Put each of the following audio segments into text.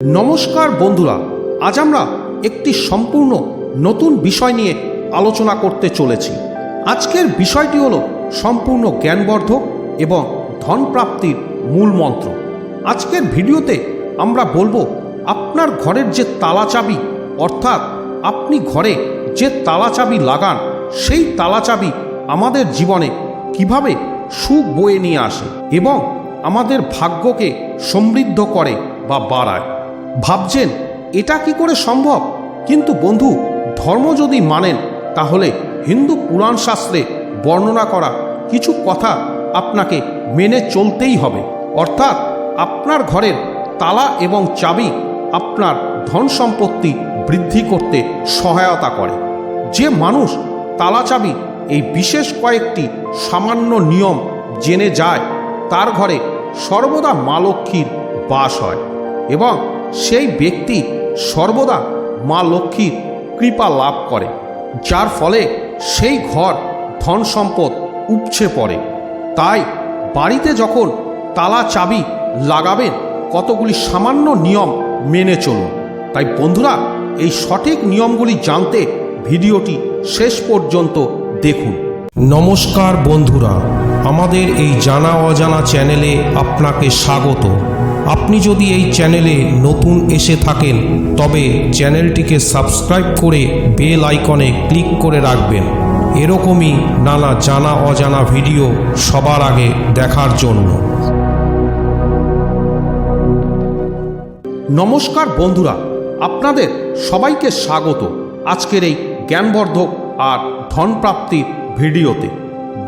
নমস্কার বন্ধুরা, আজ আমরা একটি সম্পূর্ণ নতুন বিষয় নিয়ে আলোচনা করতে চলেছি। আজকের বিষয়টি হলো সম্পূর্ণ জ্ঞানবর্ধক এবং ধনপ্রাপ্তির মূল মন্ত্র। আজকের ভিডিওতে আমরা বলব, আপনার ঘরের যে তালা চাবি অর্থাৎ আপনি ঘরে যে তালা চাবি লাগান, সেই তালা চাবি আমাদের জীবনে কীভাবে সুখ বয়ে নিয়ে আসে এবং আমাদের ভাগ্যকে সমৃদ্ধ করে বা বাড়ায়। ভাবছেন, এটা কি করে সম্ভব? কিন্তু বন্ধু, ধর্ম যদি মানেন, তাহলে হিন্দু পুরাণ শাস্ত্রে বর্ণনা করা কিছু কথা আপনাকে মেনে চলতেই হবে। অর্থাৎ আপনার ঘরের তালা এবং চাবি আপনার ধন সম্পত্তি বৃদ্ধি করতে সহায়তা করে। যে মানুষ তালা চাবি, এই বিশেষ কয়েকটি সামান্য নিয়ম জেনে যায়, তার ঘরে সর্বদা মা লক্ষ্মীর বাস হয় এবং সেই ব্যক্তি সর্বদা মা লক্ষ্মীর কৃপা লাভ করে, যার ফলে সেই ঘর ধন সম্পদ উপছে পড়ে। তাই বাড়িতে যখন তালা চাবি লাগাবেন, কতগুলি সামান্য নিয়ম মেনে চলুন। তাই বন্ধুরা, এই সঠিক নিয়মগুলি জানতে ভিডিওটি শেষ পর্যন্ত দেখুন। নমস্কার বন্ধুরা, আমাদের এই জানা অজানা চ্যানেলে আপনাকে স্বাগত। আপনি যদি এই চ্যানেলে নতুন এসে থাকেন, তবে চ্যানেলটিকে সাবস্ক্রাইব করে বেল আইকনে ক্লিক করে রাখবেন। এরকমই নানা জানা অজানা ভিডিও সবার আগে দেখার জন্য। নমস্কার বন্ধুরা, আপনাদের সবাইকে স্বাগত আজকের এই জ্ঞানবর্ধক আর ধনপ্রাপ্তির ভিডিওতে।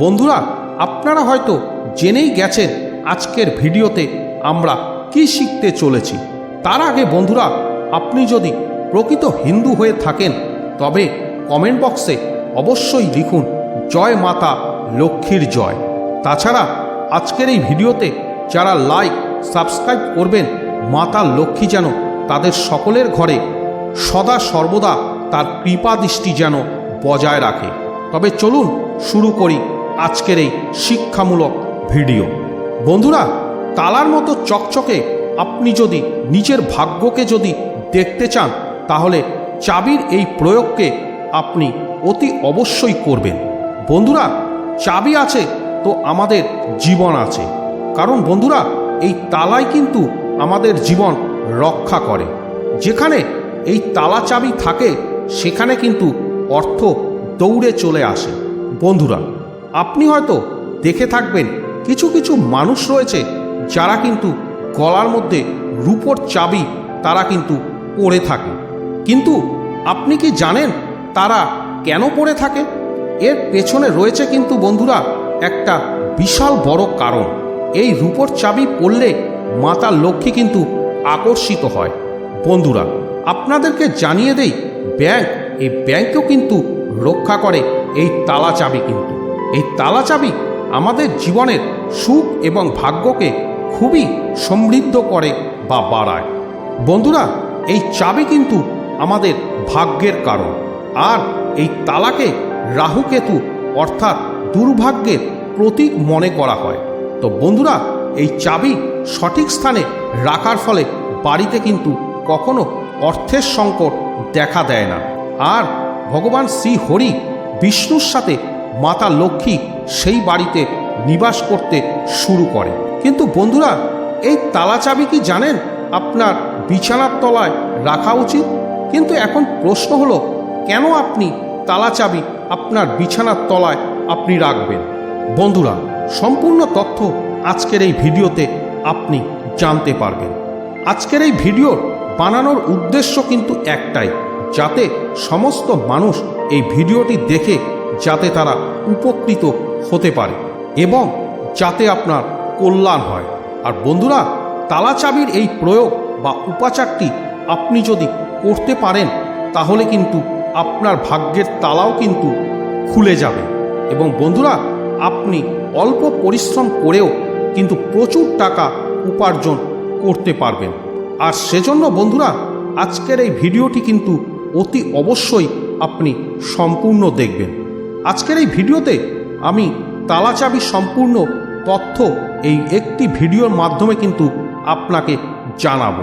বন্ধুরা, আপনারা হয়তো জেনেই গেছেন আজকের ভিডিওতে আমরা কি শিখতে চলেছি? তার আগে বন্ধুরা, আপনি যদি প্রকৃত হিন্দু হয়ে থাকেন, তবে কমেন্ট বক্সে অবশ্যই লিখুন, জয় মাতা, লক্ষ্মীর জয়। তাছাড়া, আজকের এই ভিডিওতে যারা লাইক সাবস্ক্রাইব করবেন, মাতা লক্ষ্মী যেন তাদের সকলের ঘরে সদা সর্বদা তার কৃপা দৃষ্টি যেন বজায় রাখে। তবে চলুন শুরু করি আজকের এই শিক্ষামূলক ভিডিও। বন্ধুরা তালার মতো চকচকে আপনি যদি নিজের ভাগ্যকে যদি দেখতে চান, তাহলে চাবির এই প্রয়োগকে আপনি অতি অবশ্যই করবেন। বন্ধুরা, চাবি আছে তো আমাদের জীবন আছে। কারণ বন্ধুরা, এই তালাই কিন্তু আমাদের জীবন রক্ষা করে। যেখানে এই তালা চাবি থাকে, সেখানে কিন্তু অর্থ দৌড়ে চলে আসে। বন্ধুরা, আপনি হয়তো দেখে থাকবেন, কিছু কিছু মানুষ রয়েছে যারা কিন্তু গলার মধ্যে রূপোর চাবি, তারা কিন্তু পরে থাকে। কিন্তু আপনি কি জানেন তারা কেন পড়ে থাকে? এর পেছনে রয়েছে কিন্তু বন্ধুরা একটা বিশাল বড় কারণ। এই রূপোর চাবি পড়লে মাতা লক্ষ্মী কিন্তু আকর্ষিত হয়। বন্ধুরা, আপনাদেরকে জানিয়ে দেই, ব্যাংক, এই ব্যাংকও কিন্তু রক্ষা করে এই তালা চাবি কিন্তু। এই তালা চাবি আমাদের জীবনের সুখ এবং ভাগ্যকে খুবই সমৃদ্ধ করে বা বাড়ায়। বন্ধুরা, এই চাবি কিন্তু আমাদের ভাগ্যের কারণ। আর এই তালাকে রাহুকেতু অর্থাৎ দুর্ভাগ্যের প্রতীক মনে করা হয়। তো বন্ধুরা, এই চাবি সঠিক স্থানে রাখার ফলে বাড়িতে কিন্তু কখনো অর্থের সংকট দেখা দেয় না। আর ভগবান শ্রী হরি বিষ্ণুর সাথে মাতা লক্ষ্মী সেই বাড়িতে নিবাস করতে শুরু করে। কিন্তু বন্ধুরা, এই তালা চাবি কি জানেন? আপনার বিছানার তলায় রাখা উচিত? কিন্তু এখন প্রশ্ন হলো, কেন আপনি তালা চাবি আপনার বিছানার তলায় আপনি রাখবেন? বন্ধুরা, সম্পূর্ণ তথ্য আজকের এই ভিডিওতে আপনি জানতে পারবেন। আজকের এই ভিডিওর বানানোর উদ্দেশ্য কিন্তু একটাই, যাতে সমস্ত মানুষ এই ভিডিওটি দেখে, যাতে তারা উপকৃত হতে পারে। এবং যাতে আপনার কল্যাণ হয়। আর বন্ধুরা, তালা চাবির এই প্রয়োগ বা উপাচারটি আপনি যদি করতে পারেন, তাহলে কিন্তু আপনার ভাগ্যের তালাও কিন্তু খুলে যাবে। এবং বন্ধুরা, আপনি অল্প পরিশ্রম করেও কিন্তু প্রচুর টাকা উপার্জন করতে পারবেন। আর সেজন্য বন্ধুরা, আজকের এই ভিডিওটি কিন্তু অতি অবশ্যই আপনি সম্পূর্ণ দেখবেন। আজকের এই ভিডিওতে আমি তালাচাবি সম্পূর্ণ তথ্য এই একটি ভিডিওর মাধ্যমে কিন্তু আপনাকে জানাব।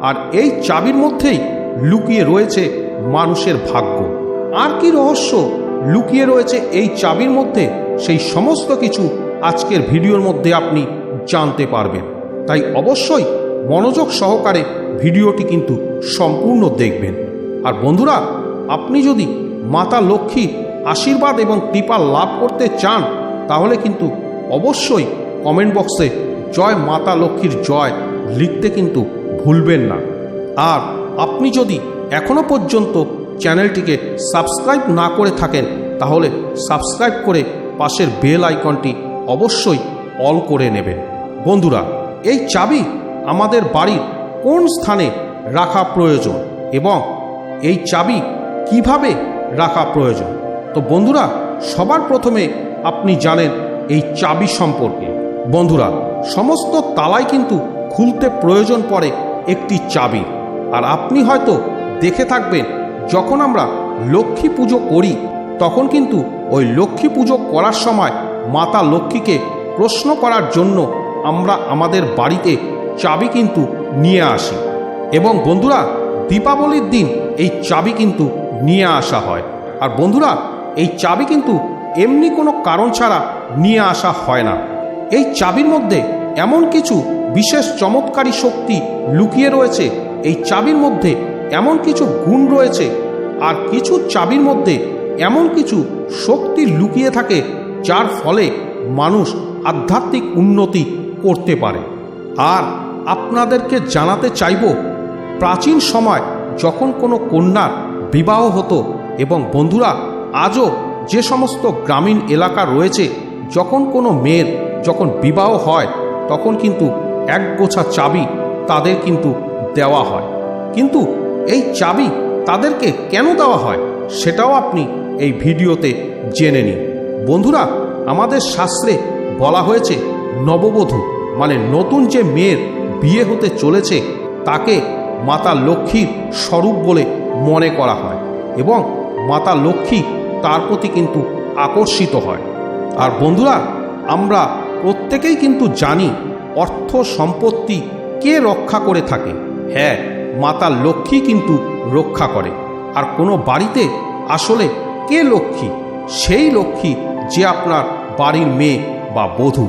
আর এই চাবির মধ্যেই লুকিয়ে রয়েছে মানুষের ভাগ্য। আর কি রহস্য লুকিয়ে রয়েছে এই চাবির মধ্যে? সেই সমস্ত কিছু আজকের ভিডিওর মধ্যে আপনি জানতে পারবেন। তাই অবশ্যই মনোযোগ সহকারে ভিডিওটি কিন্তু সম্পূর্ণ দেখবেন। আর বন্ধুরা, আপনি যদি মাতা লক্ষ্মী আশীর্বাদ এবং কৃপা লাভ করতে চান তাহলে কিন্তু অবশ্যই কমেন্ট বক্সে জয় মাতা লক্ষ্মীর জয় লিখতে কিন্তু ভুলবেন না। আর আপনি যদি এখনও পর্যন্ত চ্যানেলটিকে সাবস্ক্রাইব না করে থাকেন, তাহলে সাবস্ক্রাইব করে পাশের বেল আইকনটি অবশ্যই অল করে নেবেন। বন্ধুরা, এই চাবি আমাদের বাড়ির কোন স্থানে রাখা প্রয়োজন এবং এই চাবি কীভাবে রাখা প্রয়োজন? তো বন্ধুরা, সবার প্রথমে আপনি জানেন এই চাবি সম্পর্কে। বন্ধুরা, সমস্ত তালাই কিন্তু খুলতে প্রয়োজন পড়ে একটি চাবি। আর আপনি হয়তো দেখে থাকবেন, যখন আমরা লক্ষ্মী পুজো করি, তখন কিন্তু ওই লক্ষ্মী পুজো করার সময় মাতা লক্ষ্মীকে প্রশ্ন করার জন্য আমরা আমাদের বাড়িতে চাবি কিন্তু নিয়ে আসি। এবং বন্ধুরা, দীপাবলির দিন এই চাবি কিন্তু নিয়ে আসা হয়। আর বন্ধুরা, এই চাবি কিন্তু এমনি কোনো কারণ ছাড়া নিয়ে আসা হয় না। এই চাবির মধ্যে এমন কিছু বিশেষ চমৎকারী শক্তি লুকিয়ে রয়েছে। এই চাবির মধ্যে এমন কিছু গুণ রয়েছে আর কিছু চাবির মধ্যে এমন কিছু শক্তি লুকিয়ে থাকে যার ফলে মানুষ আধ্যাত্মিক উন্নতি করতে পারে। আর আপনাদেরকে জানাতে চাইব, প্রাচীন সময় যখন কোনো কন্যার বিবাহ হতো এবং বন্ধুরা আজও যে সমস্ত গ্রামীণ এলাকা রয়েছে, যখন কোনো মেয়ের যখন বিবাহ হয়, তখন কিন্তু এক গোছা চাবি তাদের কিন্তু দেওয়া হয়। কিন্তু এই চাবি তাদেরকে কেন দেওয়া হয়, সেটাও আপনি এই ভিডিওতে জেনে নিন। বন্ধুরা, আমাদের শাস্ত্রে বলা হয়েছে, নববধূ মানে নতুন যে মেয়ের বিয়ে হতে চলেছে, তাকে মাতা লক্ষ্মীর স্বরূপ বলে মনে করা হয়। এবং মাতা লক্ষ্মী তার প্রতি কিন্তু আকর্ষিত হয়। আর বন্ধুরা, আমরা প্রত্যেকেই কিন্তু জানি অর্থ সম্পত্তি কে রক্ষা করে থাকে। হ্যাঁ মাতা লক্ষ্মী কিন্তু রক্ষা করে। আর কোনো বাড়িতে আসলে কে লক্ষ্মী? সেই লক্ষ্মী যে আপনার বাড়ির মেয়ে বা বধূ।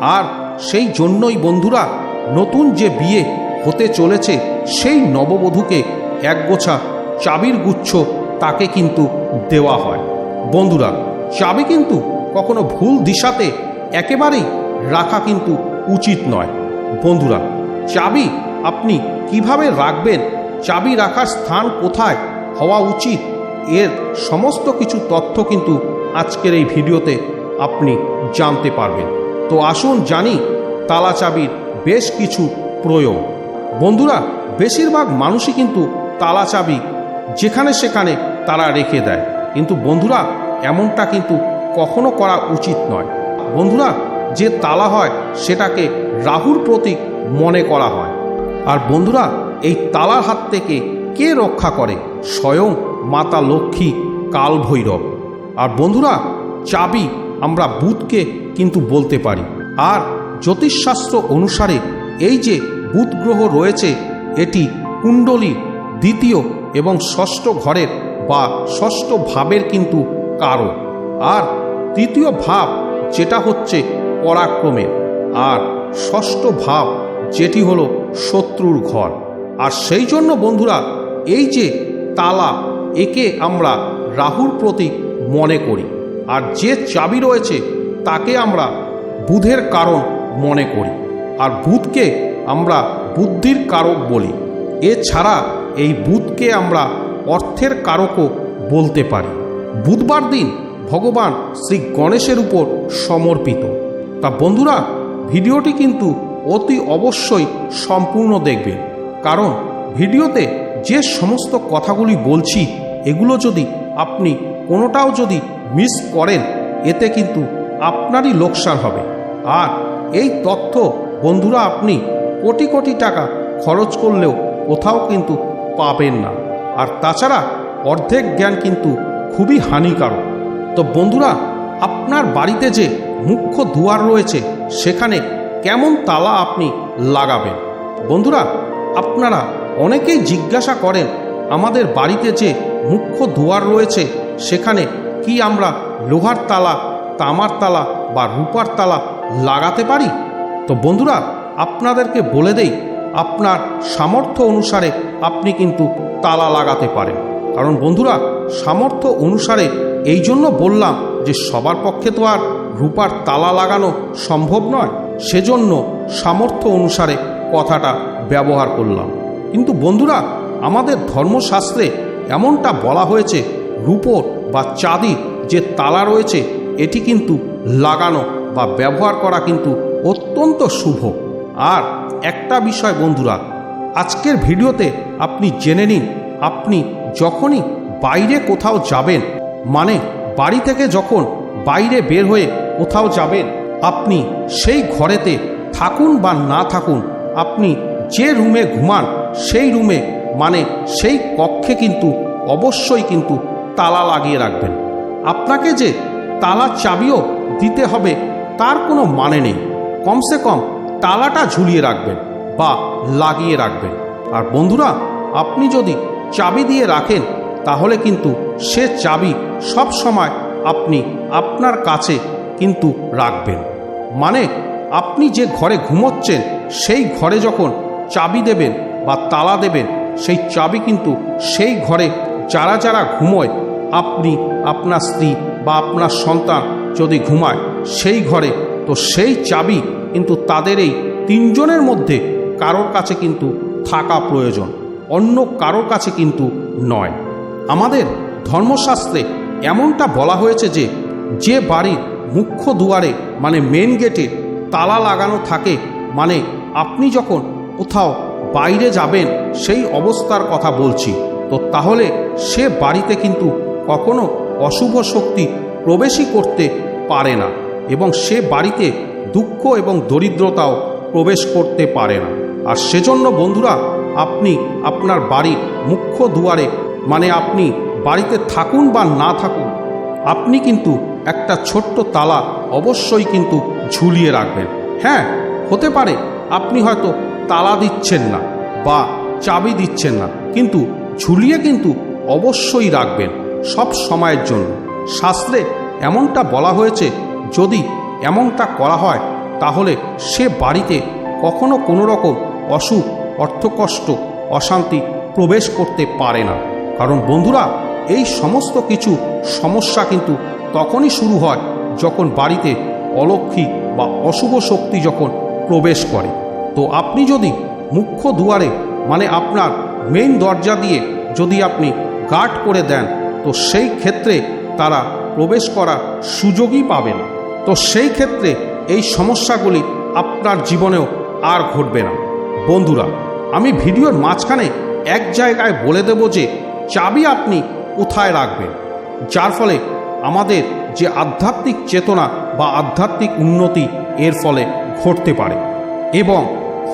আর সেই জন্যই বন্ধুরা, নতুন যে বিয়ে হতে চলেছে, সেই নববধূকে একগোছা চাবির গুচ্ছ তাকে কিন্তু দেওয়া হয়। বন্ধুরা, চাবি কিন্তু কখনো ভুল দিশাতে একেবারেই রাখা কিন্তু উচিত নয়। বন্ধুরা, চাবি আপনি কীভাবে রাখবেন, চাবি রাখার স্থান কোথায় হওয়া উচিত, এর সমস্ত কিছু তথ্য কিন্তু আজকের এই ভিডিওতে আপনি জানতে পারবেন। তো আসুন জানি তালা চাবির বেশ কিছু প্রয়োগ। বন্ধুরা, বেশিরভাগ মানুষই কিন্তু তালা চাবি যেখানে সেখানে তারা রেখে দেয়। কিন্তু বন্ধুরা, এমনটা কিন্তু কখনো করা উচিত নয়। বন্ধুরা, যে তালা হয়, সেটাকে রাহুর প্রতীক মনে করা হয়। আর বন্ধুরা, এই তালার হাত থেকে কে রক্ষা করে? স্বয়ং মাতা লক্ষ্মী কাল ভৈরব আর বন্ধুরা, চাবি আমরা বুধকে কিন্তু বলতে পারি। আর জ্যোতিষশাস্ত্র অনুসারে এই যে বুধ গ্রহ রয়েছে, এটি কুণ্ডলী দ্বিতীয় এবং ষষ্ঠ ঘরের বা ষষ্ঠ ভাবের কিন্তু কারণ। আর তৃতীয় ভাব যেটা হচ্ছে পরাক্রমের আর ষষ্ঠ ভাব যেটি হলো শত্রুর ঘর। আর সেই জন্য বন্ধুরা, এই যে তালা, একে আমরা রাহুর প্রতীক মনে করি। আর যে চাবি রয়েছে, তাকে আমরা বুধের কারণ মনে করি। আর বুধকে আমরা বুদ্ধির কারক বলি। এছাড়া এই বুধকে আমরা অর্থের কারকও বলতে পারি। বুধবার দিন ভগবান শ্রী গণেশের উপর সমর্পিত। তা বন্ধুরা, ভিডিওটি কিন্তু অতি অবশ্যই সম্পূর্ণ দেখবেন কারণ ভিডিওতে যে সমস্ত কথাগুলি বলছি, এগুলো যদি আপনি কোনোটাও যদি মিস করেন, এতে কিন্তু আপনারই লোকসান হবে। আর এই তথ্য বন্ধুরা আপনি কোটি কোটি টাকা খরচ করলেও কোথাও কিন্তু পাবেন না। আর তাছাড়া অর্ধেক জ্ঞান কিন্তু খুবই হানিকারক। তো বন্ধুরা, আপনার বাড়িতে যে মুখ্য দুয়ার রয়েছে, সেখানে কেমন তালা আপনি লাগাবেন? বন্ধুরা, আপনারা অনেকেই জিজ্ঞাসা করেন, আমাদের বাড়িতে যে মুখ্য দুয়ার রয়েছে, সেখানে কি আমরা লোহার তালা, তামার তালা বা রূপার তালা লাগাতে পারি? তো বন্ধুরা, আপনাদেরকে বলে দেই আপনার সামর্থ্য অনুসারে আপনি কিন্তু তালা লাগাতে পারেন। কারণ বন্ধুরা, সামর্থ্য অনুসারে এই জন্য বললাম যে সবার পক্ষে তো আর রূপার তালা লাগানো সম্ভব নয়। সেজন্য সামর্থ্য অনুসারে কথাটা ব্যবহার করলাম। কিন্তু বন্ধুরা, আমাদের ধর্মশাস্ত্রে এমনটা বলা হয়েছে রূপোর বা চাঁদির যে তালা রয়েছে, এটি কিন্তু লাগানো বা ব্যবহার করা কিন্তু অত্যন্ত শুভ। আর একটা বিষয় বন্ধুরা, আজকের ভিডিওতে আপনি জেনে নিন, আপনি যখনই বাইরে কোথাও যাবেন মানে বাড়ি থেকে যখন বাইরে বের হয়ে কোথাও যাবেন, আপনি সেই ঘরেতে থাকুন বা না থাকুন, আপনি যে রুমে ঘুমান সেই রুমে মানে সেই কক্ষে কিন্তু অবশ্যই কিন্তু তালা লাগিয়ে রাখবেন। আপনাকে যে তালা চাবিও দিতে হবে, তার কোনো মানে নেই। কমসে কম তালাটা ঝুলিয়ে রাখবেন বা লাগিয়ে রাখবেন। আর বন্ধুরা, আপনি যদি চাবি দিয়ে রাখেন, তাহলে কিন্তু সে চাবি সব সময় আপনি আপনার কাছে কিন্তু রাখবেন। মানে আপনি যে ঘরে ঘুমোচ্ছেন, সেই ঘরে যখন চাবি দেবেন বা তালা দেবেন, সেই চাবি কিন্তু সেই ঘরে যারা যারা ঘুমোয়, আপনি, আপনার স্ত্রী বা আপনার সন্তান যদি ঘুমায়, সেই ঘরে তো সেই চাবি কিন্তু তাদের এই তিনজনের মধ্যে কারোর কাছে কিন্তু থাকা প্রয়োজন, অন্য কারোর কাছে কিন্তু নয়। আমাদের ধর্মশাস্ত্রে এমনটা বলা হয়েছে যে যে বাড়ির মুখ্য দুয়ারে মানে মেন গেটে তালা লাগানো থাকে মানে আপনি যখন কোথাও বাইরে যাবেন, সেই অবস্থার কথা বলছি। তো তাহলে সে বাড়িতে কিন্তু কখনো অশুভ শক্তি প্রবেশই করতে পারে না এবং সে বাড়িতে দুঃখ এবং দরিদ্রতাও প্রবেশ করতে পারে না। আর সেজন্য বন্ধুরা, আপনি আপনার বাড়ির মুখ্য দুয়ারে মানে আপনি বাড়িতে থাকুন বা না থাকুন, আপনি কিন্তু একটা ছোট্ট তালা অবশ্যই কিন্তু ঝুলিয়ে রাখবেন। হ্যাঁ হতে পারে আপনি হয়তো তালা দিচ্ছেন না বা চাবি দিচ্ছেন না, কিন্তু ঝুলিয়ে কিন্তু অবশ্যই রাখবেন সব সময়ের জন্য। শাস্ত্রে এমনটা বলা হয়েছে, যদি এমনটা করা হয়, তাহলে সে বাড়িতে কখনো কোনো রকম অসুখ, অর্থকষ্ট, অশান্তি প্রবেশ করতে পারে না। কারণ বন্ধুরা, এই সমস্ত কিছু সমস্যা কিন্তু তখনই শুরু হয় যখন বাড়িতে অলক্ষী বা অশুভ শক্তি যখন প্রবেশ করে। তো আপনি যদি মুখ্য দুয়ারে মানে আপনার মেইন দরজা দিয়ে যদি আপনি গার্ড করে দেন, তো সেই ক্ষেত্রে তারা প্রবেশ করার সুযোগই পাবে না। তো সেই ক্ষেত্রে এই সমস্যাগুলি আপনার জীবনেও আর ঘটবে না। বন্ধুরা, আমি ভিডিওর মাঝখানে এক জায়গায় বলে দেব যে চাবি আপনি কোথায় রাখবেন, যার ফলে আমাদের যে আধ্যাত্মিক চেতনা বা আধ্যাত্মিক উন্নতি এর ফলে ঘটতে পারে এবং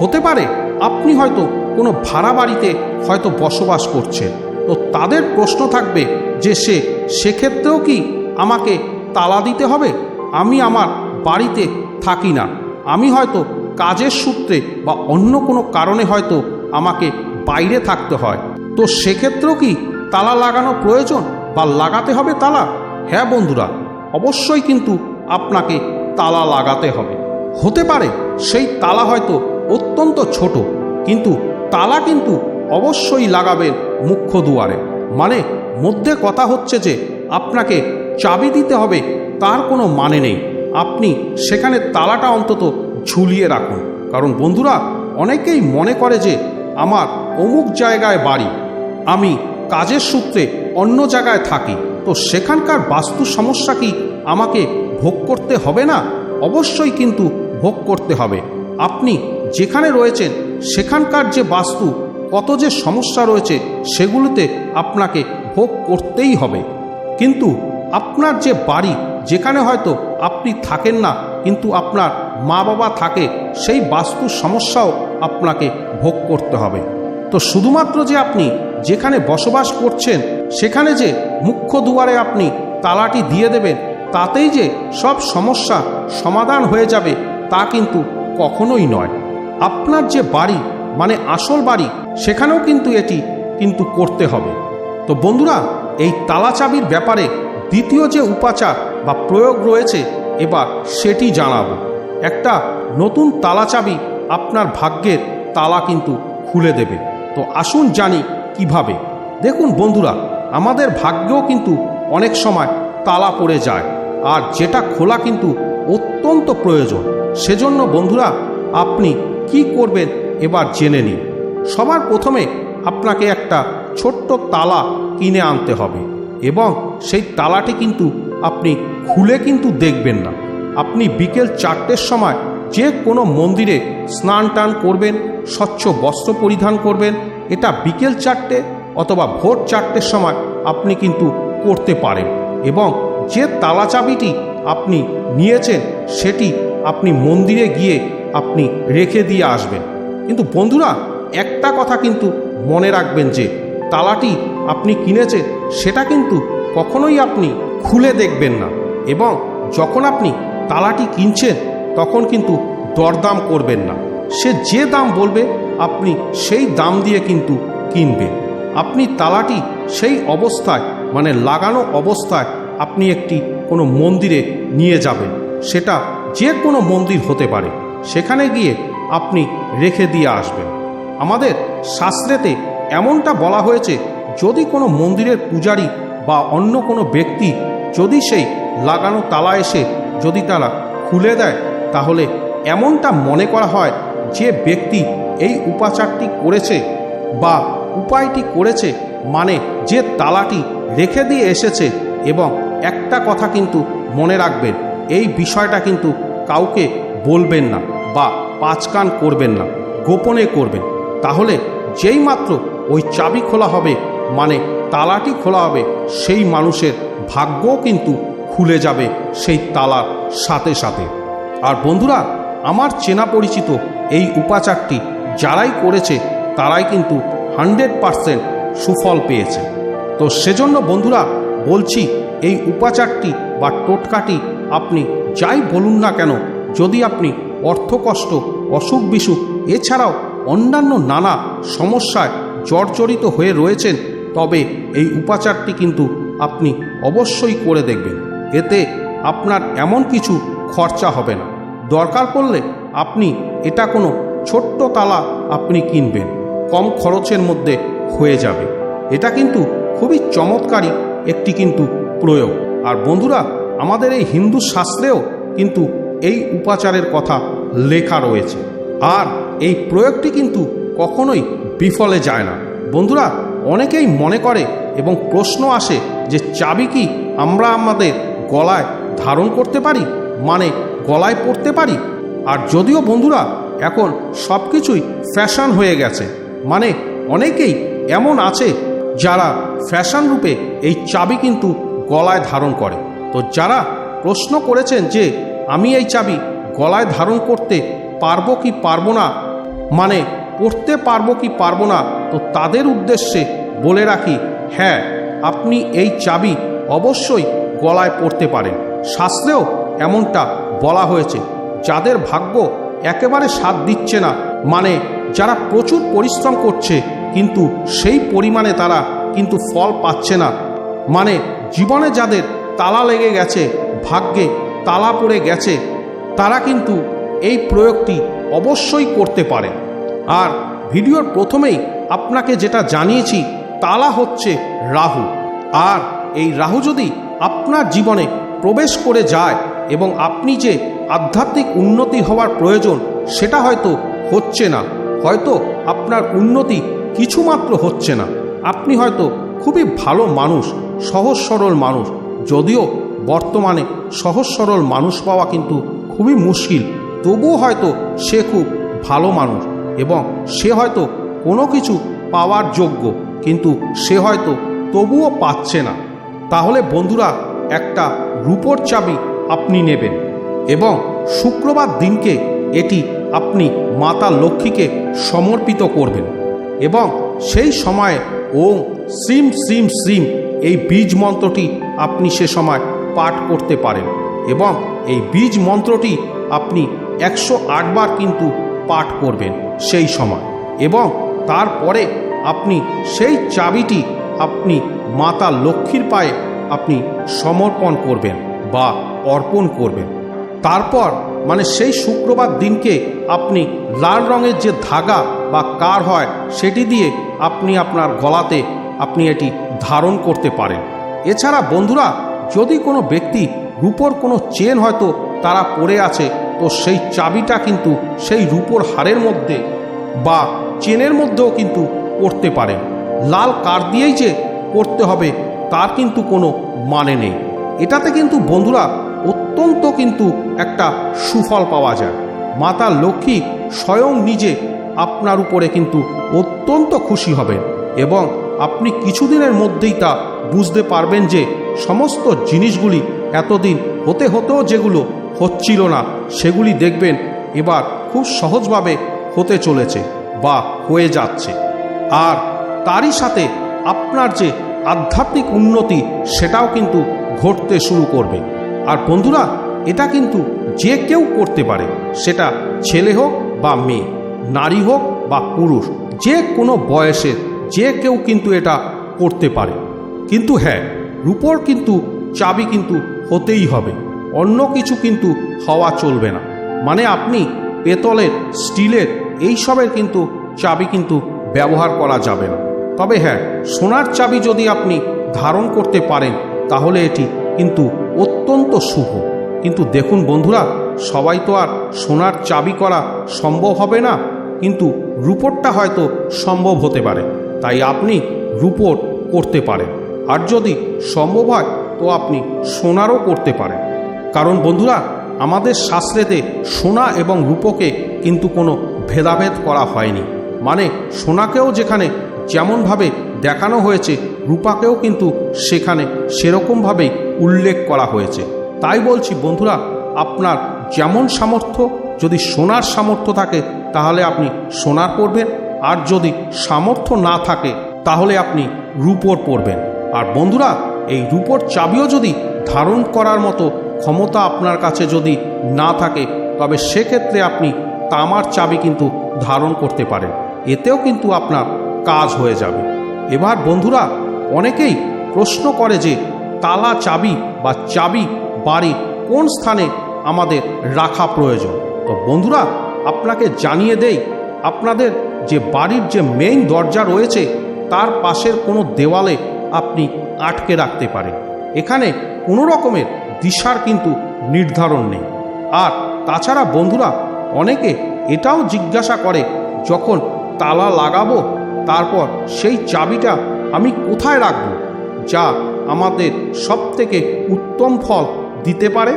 হতে পারে আপনি হয়তো কোনো ভাড়া বাড়িতে হয়তো বসবাস করছেন। তো তাদের প্রশ্ন থাকবে যে সে, সেক্ষেত্রেও কি আমাকে তালা দিতে হবে? আমি আমার বাড়িতে থাকি না। আমি হয়তো কাজের সূত্রে বা অন্য কোনো কারণে হয়তো আমাকে বাইরে থাকতে হয়। তো সেক্ষেত্রেও কি তালা লাগানো প্রয়োজন বা লাগাতে হবে তালা? হ্যাঁ বন্ধুরা, অবশ্যই কিন্তু আপনাকে তালা লাগাতে হবে। হতে পারে সেই তালা হয়তো অত্যন্ত ছোট, কিন্তু তালা কিন্তু অবশ্যই লাগাবেন মুখ্য দুয়ারে। মানে মধ্যে কথা হচ্ছে যে আপনাকে চাবি দিতে হবে তার কোনো মানে নেই। আপনি সেখানে তালাটা অন্তত ঝুলিয়ে রাখুন। কারণ বন্ধুরা, অনেকেই মনে করে যে আমার অমুক জায়গায় বাড়ি, আমি কাজের সূত্রে অন্য জায়গায় থাকি। তো সেখানকার বাস্তু সমস্যা কি আমাকে ভোগ করতে হবে না? অবশ্যই কিন্তু ভোগ করতে হবে। আপনি যেখানে রয়েছেন, সেখানকার যে বাস্তু, কত যে সমস্যা রয়েছে, সেগুলিতে আপনাকে ভোগ করতেই হবে। কিন্তু আপনার যে বাড়ি যেখানে হয়তো আপনি থাকেন না, কিন্তু আপনার মা বাবা থাকে, সেই বাস্তু সমস্যাও আপনাকে ভোগ করতে হবে। তো শুধুমাত্র যে আপনি যেখানে বসবাস করছেন, সেখানে যে মুখ্য দুয়ারে আপনি তালাটি দিয়ে দেবেন, তাতেই যে সব সমস্যা সমাধান হয়ে যাবে, তা কিন্তু কখনোই নয়। আপনার যে বাড়ি মানে আসল বাড়ি, সেখানেও কিন্তু এটি কিন্তু করতে হবে। তো বন্ধুরা, এই তালা চাবির ব্যাপারে দ্বিতীয় যে উপাচার বা প্রয়োগ রয়েছে, এবার সেটি জানাব। একটা নতুন তালা চাবি আপনার ভাগ্যের তালা কিন্তু খুলে দেবে। তো আসুন জানি কীভাবে। দেখুন বন্ধুরা, আমাদের ভাগ্যেও কিন্তু অনেক সময় তালা পড়ে যায়, আর যেটা খোলা কিন্তু অত্যন্ত প্রয়োজন। সেজন্য বন্ধুরা, আপনি কি করবেন এবার জেনে নিন। সবার প্রথমে আপনাকে একটা ছোট্ট তালা কিনে আনতে হবে, এবং সেই তালাটি কিন্তু আপনি খুলে কিন্তু দেখবেন না। আপনি বিকেল চারটের সময় যে কোনো মন্দিরে স্নান টান করবেন, স্বচ্ছ বস্ত্র পরিধান করবেন, এটা বিকেল চারটে অথবা ভোর চারটের সময় আপনি কিন্তু করতে পারেন এবং যে তালা চাবিটি আপনি নিয়েছেন, সেটি আপনি মন্দিরে গিয়ে আপনি রেখে দিয়ে আসবেন। কিন্তু বন্ধুরা, একটা কথা কিন্তু মনে রাখবেন যে, তালাটি আপনি কিনেছেন, সেটা কিন্তু কখনোই আপনি খুলে দেখবেন না এবং যখন আপনি তালাটি কিনছেন, তখন কিন্তু দরদাম করবেন না। সে যে দাম বলবে, আপনি সেই দাম দিয়ে কিন্তু কিনবেন। আপনি তালাটি সেই অবস্থায় মানে লাগানো অবস্থায় আপনি একটি কোনো মন্দিরে নিয়ে যাবেন। সেটা যে কোনো মন্দির হতে পারে। সেখানে গিয়ে আপনি রেখে দিয়ে আসবেন। আমাদের শাস্ত্রেতে এমনটা বলা হয়েছে, যদি কোনো মন্দিরের পূজারী বা অন্য কোনো ব্যক্তি যদি সেই লাগানো তালা এসে যদি তারা খুলে দেয়, তাহলে এমনটা মনে করা হয় যে ব্যক্তি এই উপাচারটি করেছে বা উপায়টি করেছে মানে যে তালাটি রেখে দিয়ে এসেছে এবং একটা কথা কিন্তু মনে রাখবেন, এই বিষয়টা কিন্তু কাউকে বলবেন না বা পাঁচকান করবেন না, গোপনে করবেন। তাহলে যেই মাত্র ওই চাবি খোলা হবে মানে তালাটি খোলা হবে, সেই মানুষের ভাগ্যও কিন্তু খুলে যাবে সেই তালার সাথে সাথে। আর বন্ধুরা, আমার চেনা পরিচিত এই উপাচারটি যারাই করেছে, তারাই কিন্তু হান্ড্রেড পারসেন্ট সুফল পেয়েছে। তো সেজন্য বন্ধুরা, বলছি, এই উপাচারটি বা টোটকাটি আপনি যাই বলুন না কেন, যদি আপনি অর্থকষ্ট, অসুখ বিসুখ, এছাড়াও অন্যান্য নানা সমস্যায় জর্জরিত হয়ে রয়েছেন, তবে এই উপাচারটি কিন্তু আপনি অবশ্যই করে দেখবেন। এতে আপনার এমন কিছু খরচা হবে না। দরকার পড়লে আপনি এটা কোনো ছোট্ট তালা আপনি কিনবেন। কম খরচের মধ্যে হয়ে যাবে। এটা কিন্তু খুবই চমৎকারী একটি কিন্তু প্রয়োগ। আর বন্ধুরা, আমাদের এই হিন্দু শাস্ত্রেও কিন্তু এই উপাচারের কথা লেখা রয়েছে। আর এই প্রয়োগটি কিন্তু কখনোই বিফলে যায় না। বন্ধুরা অনেকেই মনে করে এবং প্রশ্ন আসে যে চাবি কি আমরা আমাদের গলায় ধারণ করতে পারি? মানে গলায় পড়তে পারি? আর যদিও বন্ধুরা, এখন সব কিছুই ফ্যাশন হয়ে গেছে। মানে অনেকেই এমন আছে যারা ফ্যাশন রূপে এই চাবি কিন্তু গলায় ধারণ করে। তো যারা প্রশ্ন করেছেন যে আমি এই চাবি গলায় ধারণ করতে পারব কি পারব না? মানে পড়তে পারব কি পারব না? তো তাদের উদ্দেশ্যে বলে রাখি হ্যাঁ আপনি এই চাবি অবশ্যই গলায় পড়তে পারেন। শাস্ত্রেও এমনটা বলা হয়েছে, যাদের ভাগ্য একেবারে সাথ দিচ্ছে না মানে যারা প্রচুর পরিশ্রম করছে, কিন্তু সেই পরিমাণে তারা কিন্তু ফল পাচ্ছে না। মানে জীবনে যাদের তালা লেগে গেছে, ভাগ্যে তালা পড়ে গেছে, তারা কিন্তু এই প্রয়োগটি অবশ্যই করতে পারে। আর ভিডিওর প্রথমেই আপনাকে যেটা জানিয়েছি, তালা হচ্ছে রাহু। আর এই রাহু যদি আপনার জীবনে প্রবেশ করে যায় এবং আপনি যে আধ্যাত্মিক উন্নতি হওয়ার প্রয়োজন, সেটা হয়তো হচ্ছে না। হয়তো আপনার উন্নতি কিছুমাত্র হচ্ছে না। আপনি হয়তো খুবই ভালো মানুষ, সহজ সরল মানুষ। যদিও বর্তমানে সহজ সরল মানুষ পাওয়া কিন্তু খুবই মুশকিল। তবুও হয়তো সে খুব ভালো মানুষ এবং সে হয়তো কোনো কিছু পাওয়ার যোগ্য, কিন্তু সে হয়তো তবুও পাচ্ছে না। তাহলে বন্ধুরা, একটা রূপোর চাবি আপনি নেবেন এবং শুক্রবার দিনকে এটি আপনি মাতা লক্ষ্মীকে সমর্পিত করবেন এবং সেই সময়ে ওম শ্রীম শ্রীম শ্রীম এই বীজ মন্ত্রটি আপনি সে সময় পাঠ করতে পারেন এবং এই বীজ মন্ত্রটি আপনি একশো আটবার কিন্তু পাঠ করবেন সেই সময় এবং তারপরে আপনি সেই চাবিটি আপনি মাতা লক্ষ্মীর পায়ে আপনি সমর্পণ করবেন বা অর্পণ করবেন। তারপর মানে সেই শুক্রবার দিনকে আপনি লাল রঙের যে ধাগা বা কার হয় সেটি দিয়ে আপনি আপনার গলাতে আপনি এটি ধারণ করতে পারেন। এছাড়া বন্ধুরা, যদি কোনো ব্যক্তি রূপোর কোনো চেন হয়তো তারা পড়ে আছে, তো সেই চাবিটা কিন্তু সেই রূপোর হারের মধ্যে বা চেনের মধ্যেও কিন্তু পড়তে পারে। লাল কার দিয়েই যে পড়তে হবে, তার কিন্তু কোনো মানে নেই। এটাতে কিন্তু বন্ধুরা অত্যন্ত কিন্তু একটা সুফল পাওয়া যায়। মাতা লক্ষ্মী স্বয়ং নিজে আপনার উপরে কিন্তু অত্যন্ত খুশি হবেন এবং আপনি কিছুদিনের মধ্যেই তা বুঝতে পারবেন যে সমস্ত জিনিসগুলি এতদিন হতে হতেও যেগুলো হচ্ছিল না, সেগুলি দেখবেন এবার খুব সহজভাবে হতে চলেছে। বা হয়ে যাচ্ছে। আর তারই সাথে আপনার যে আধ্যাত্মিক উন্নতি, সেটাও কিন্তু ঘটতে শুরু করবে। আর বন্ধুরা, এটা কিন্তু যে কেউ করতে পারে, সেটা ছেলে হোক বা মেয়ে, নারী হোক বা পুরুষ, যে কোনো বয়সের, যে কেউ কিন্তু এটা করতে পারে। কিন্তু হ্যাঁ রূপর কিন্তু চাবি কিন্তু হতেই হবে, অন্য কিছু কিন্তু হওয়া চলবে না। মানে আপনি পেতলের, স্টিলের এইসবের কিন্তু চাবি কিন্তু ব্যবহার করা যাবে না। তবে হ্যাঁ সোনার চাবি যদি আপনি ধারণ করতে পারেন, তাহলে এটি কিন্তু অত্যন্ত শুভ। কিন্তু দেখুন বন্ধুরা, সবাই তো আর সোনার চাবি করা সম্ভব হবে না, কিন্তু রূপরটা হয়তো সম্ভব হতে পারে। তাই আপনি রূপর করতে পারেন। আর যদি সম্ভব হয়, তো আপনি সোনারও করতে পারেন। কারণ বন্ধুরা, আমাদের শাস্ত্রেতে সোনা এবং রূপকে কিন্তু কোনো ভেদাভেদ করা হয়নি। মানে সোনাকেও যেখানে যেমনভাবে দেখানো হয়েছে, রূপাকেও কিন্তু সেখানে সেরকমভাবেই উল্লেখ করা হয়েছে। তাই বলছি, বন্ধুরা, আপনার যেমন সামর্থ্য, যদি সোনার সামর্থ্য থাকে, তাহলে আপনি সোনার পড়বেন আর যদি সামর্থ্য না থাকে, তাহলে আপনি রূপর পড়বেন আর বন্ধুরা, এই রূপর চাবিও যদি ধারণ করার মতো ক্ষমতা আপনার কাছে যদি না থাকে, তবে সেক্ষেত্রে আপনি তামার চাবি কিন্তু ধারণ করতে পারেন এতেও কিন্তু আপনার কাজ হয়ে যাবে। এবার বন্ধুরা, অনেকেই প্রশ্ন করে যে, তালা চাবি বা চাবি বাড়ি কোন স্থানে আমাদের রাখা প্রয়োজন? তো বন্ধুরা, আপনাকে জানিয়ে দেই, আপনাদের যে বাড়ির যে মেইন দরজা রয়েছে, তার পাশের কোনো দেওয়ালে আপনি আটকে রাখতে পারেন। এখানে কোনো রকমের দিশার কিন্তু নির্ধারণ নেই। আর তাছাড়া বন্ধুরা অনেকে এটাও জিজ্ঞাসা করে, যখন তালা লাগাবো, তারপর সেই চাবিটা আমি কোথায় রাখব, যা আমাদের সব থেকে উত্তম ফল দিতে পারে?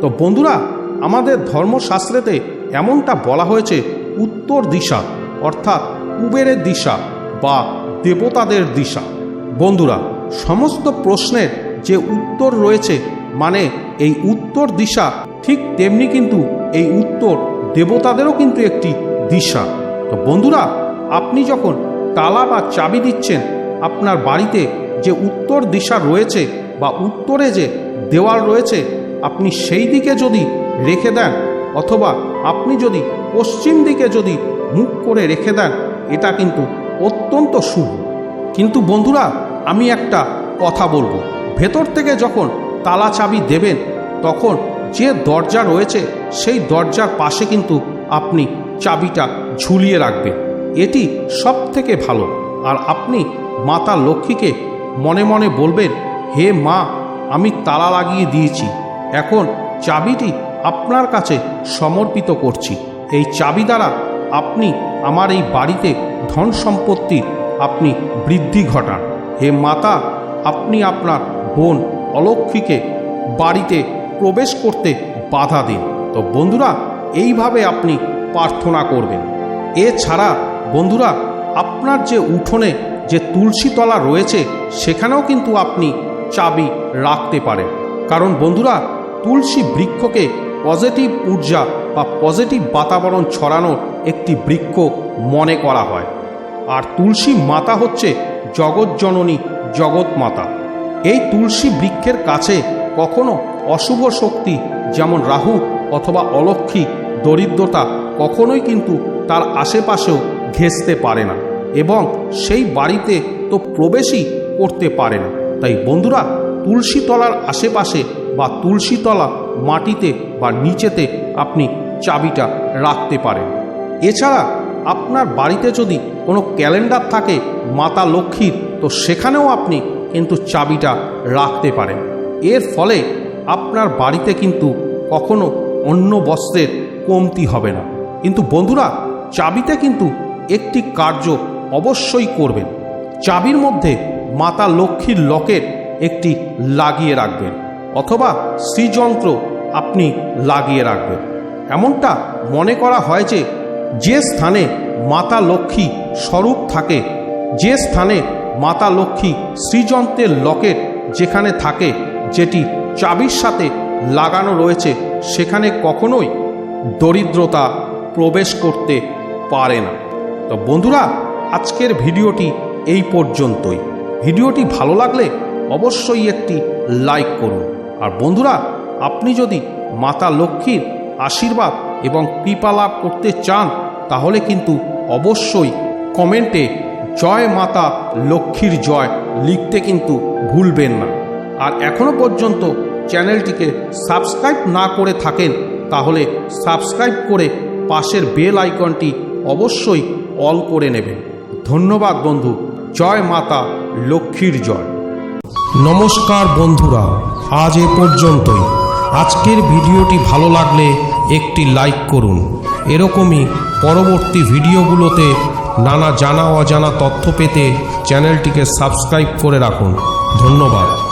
তো বন্ধুরা, আমাদের ধর্মশাস্ত্রেতে এমনটা বলা হয়েছে, উত্তর দিশা অর্থাৎ কুবেরের দিশা বা দেবতাদের দিশা। বন্ধুরা, সমস্ত প্রশ্নের যে উত্তর রয়েছে মানে এই উত্তর দিশা ঠিক তেমনি কিন্তু এই উত্তর দেবতাদেরও কিন্তু একটি দিশা। তো বন্ধুরা, আপনি যখন তালা বা চাবি দিচ্ছেন, আপনার বাড়িতে যে উত্তর দিশা রয়েছে বা উত্তরে যে দেওয়াল রয়েছে, আপনি সেই দিকে যদি রেখে দেন অথবা আপনি যদি পশ্চিম দিকে যদি মুখ করে রেখে দেন, এটা কিন্তু অত্যন্ত শুভ। কিন্তু বন্ধুরা, আমি একটা কথা বলব। ভেতর থেকে যখন তালা চাবি দেবেন, তখন যে দরজা রয়েছে, সেই দরজার পাশে কিন্তু আপনি চাবিটা ঝুলিয়ে রাখবেন। এটি সব থেকে ভালো। আর আপনি মাতা লক্ষ্মীকে মনে মনে বলবেন, হে মা, আমি তালা লাগিয়ে দিয়েছি। এখন চাবিটি আপনার কাছে সমর্পিত করছি। এই চাবি দ্বারা আপনি আমার এই বাড়িতে ধন সম্পত্তির আপনি বৃদ্ধি ঘটান। হে মাতা, আপনি আপনার বোন অলক্ষীকে বাড়িতে প্রবেশ করতে বাধা দিন। তো বন্ধুরা, এইভাবে আপনি প্রার্থনা করবেন। এছাড়া বন্ধুরা, আপনার যে উঠোনে যে তুলসী তলা রয়েছে, সেখানেও কিন্তু আপনি চাবি রাখতে পারেন। কারণ বন্ধুরা, তুলসী বৃক্ষকে পজিটিভ ঊর্জা বা পজিটিভ বাতাবরণ ছড়ানোর একটি বৃক্ষ মনে করা হয়। আর তুলসী মাতা হচ্ছে জগৎজননী জগৎ মাতা। এই তুলসী বৃক্ষের কাছে কখনো অশুভ শক্তি, যেমন রাহু অথবা অলক্ষী দরিদ্রতা, কখনোই কিন্তু তার আশেপাশেও ঘেঁষতে পারে না এবং সেই বাড়িতে তো প্রবেশই করতে পারে না। তাই বন্ধুরা তুলসী তলার আশেপাশে বা তুলসী তলা মাটিতে বা নিচেতে আপনি চাবিটা রাখতে পারেন। এছাড়া আপনার বাড়িতে যদি কোনো ক্যালেন্ডার থাকে মাতা লক্ষ্মীর, তো সেখানেও আপনি কিন্তু চাবিটা রাখতে পারেন। এর ফলে আপনার বাড়িতে কিন্তু কখনো অন্য বস্ত্রের কমতি হবে না। কিন্তু বন্ধুরা, চাবিতে কিন্তু একটি কার্য অবশ্যই করবেন। চাবির মধ্যে মাতা লক্ষ্মীর লকেট একটি লাগিয়ে রাখবেন অথবা শ্রীযন্ত্র আপনি লাগিয়ে রাখবেন। এমনটা মনে করা হয় যে যে স্থানে মাতা লক্ষ্মী স্বরূপ থাকে, যে স্থানে মাতা লক্ষ্মী শ্রীযন্ত্রের লকেট যেখানে থাকে, যেটি চাবির সাথে লাগানো রয়েছে, সেখানে কখনোই দরিদ্রতা প্রবেশ করতে পারে না। তো বন্ধুরা, আজকের ভিডিওটি এই পর্যন্তই। ভিডিওটি ভালো লাগলে অবশ্যই একটি লাইক করুন। আর বন্ধুরা, আপনি যদি মাতা লক্ষ্মীর আশীর্বাদ এবং কৃপা লাভ করতে চান, তাহলে কিন্তু অবশ্যই কমেন্টে জয় মাতা লক্ষ্মীর জয় লিখতে কিন্তু ভুলবেন না। আর এখনও পর্যন্ত চ্যানেলটিকে সাবস্ক্রাইব না করে থাকেন, তাহলে সাবস্ক্রাইব করে পাশের বেল আইকনটি অবশ্যই অল করে নেবেন। ধন্যবাদ বন্ধু, জয় মাতা, লক্ষ্মীর জয়। নমস্কার বন্ধুরা, আজ এ পর্যন্তই। আজকের ভিডিওটি ভালো লাগলে একটি লাইক করুন। এরকমই পরবর্তী ভিডিওগুলোতে নানা জানা অজানা তথ্য পেতে চ্যানেলটিকে সাবস্ক্রাইব করে রাখুন। ধন্যবাদ।